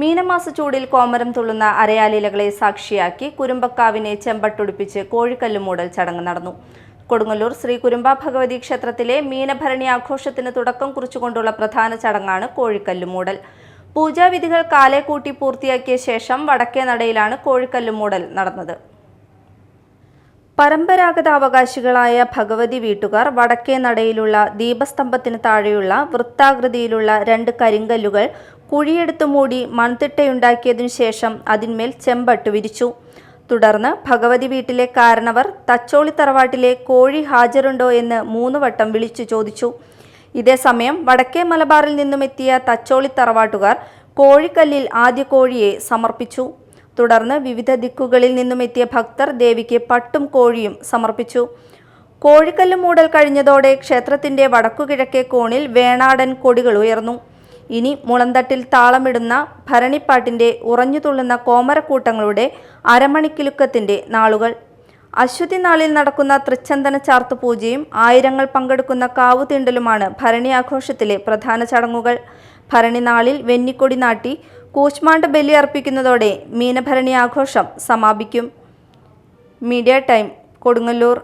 മീനമാസ ചൂടിൽ കോമരം തുള്ളുന്ന അരയാലിലകളെ സാക്ഷിയാക്കി കുരുമ്പക്കാവിനെ ചെമ്പട്ടുടിപ്പിച്ച് കോഴിക്കല്ല് മൂടൽ ചടങ്ങ് നടന്നു. കൊടുങ്ങല്ലൂർ ശ്രീ കുരുമ്പ ഭഗവതി ക്ഷേത്രത്തിലെ മീനഭരണി ആഘോഷത്തിന് തുടക്കം കുറിച്ചുകൊണ്ടുള്ള പ്രധാന ചടങ്ങാണ് കോഴിക്കല്ല് മൂടൽ. പൂജാവിധികൾ കാലെ കൂട്ടി പൂർത്തിയാക്കിയ ശേഷം വടക്കേ നടയിലാണ് കോഴിക്കല്ല് മൂടൽ നടന്നത്. പരമ്പരാഗത അവകാശികളായ ഭഗവതി വീട്ടുകാർ വടക്കേ നടയിലുള്ള ദീപസ്തംഭത്തിന് താഴെയുള്ള വൃത്താകൃതിയിലുള്ള രണ്ട് കരിങ്കല്ലുകൾ കുഴിയെടുത്തു മൂടി മൺതിട്ടയുണ്ടാക്കിയതിനു ശേഷം അതിന്മേൽ ചെമ്പട്ട് വിരിച്ചു. തുടർന്ന് ഭഗവതി വീട്ടിലെ കാരണവർ തച്ചോളി തറവാട്ടിലെ കോഴി ഹാജരുണ്ടോ എന്ന് മൂന്ന് വട്ടം വിളിച്ചു ചോദിച്ചു. ഇതേസമയം വടക്കേ മലബാറിൽ നിന്നും എത്തിയ തച്ചോളി തറവാട്ടുകാർ കോഴിക്കല്ലിൽ ആദ്യ കോഴിയെ സമർപ്പിച്ചു. തുടർന്ന് വിവിധ ദിക്കുകളിൽ നിന്നും എത്തിയ ഭക്തർ ദേവിക്ക് പട്ടും കോഴിയും സമർപ്പിച്ചു. കോഴിക്കല്ല് മൂടൽ കഴിഞ്ഞതോടെ ക്ഷേത്രത്തിന്റെ വടക്കുകിഴക്കേ കോണിൽ വേണാടൻ കൊടികൾ ഉയർന്നു. ഇനി മുളന്തട്ടിൽ താളമിടുന്ന ഭരണിപ്പാട്ടിന്റെ ഉറഞ്ഞുതുള്ളുന്ന കോമരക്കൂട്ടങ്ങളുടെ അരമണിക്കിലുക്കത്തിന്റെ നാളുകൾ. അശ്വതി നാളിൽ നടക്കുന്ന തൃച്ചന്ദന ചാർത്തു പൂജയും ആയിരങ്ങൾ പങ്കെടുക്കുന്ന കാവുതീണ്ടലുമാണ് ഭരണി ആഘോഷത്തിലെ പ്രധാന ചടങ്ങുകൾ. ഭരണി നാളിൽ വെന്നിക്കൊടി നാട്ടി കൂശ്മാണ്ട് ബലി അർപ്പിക്കുന്നതോടെ മീനഭരണി ആഘോഷം സമാപിക്കും. Media time Kodungallur.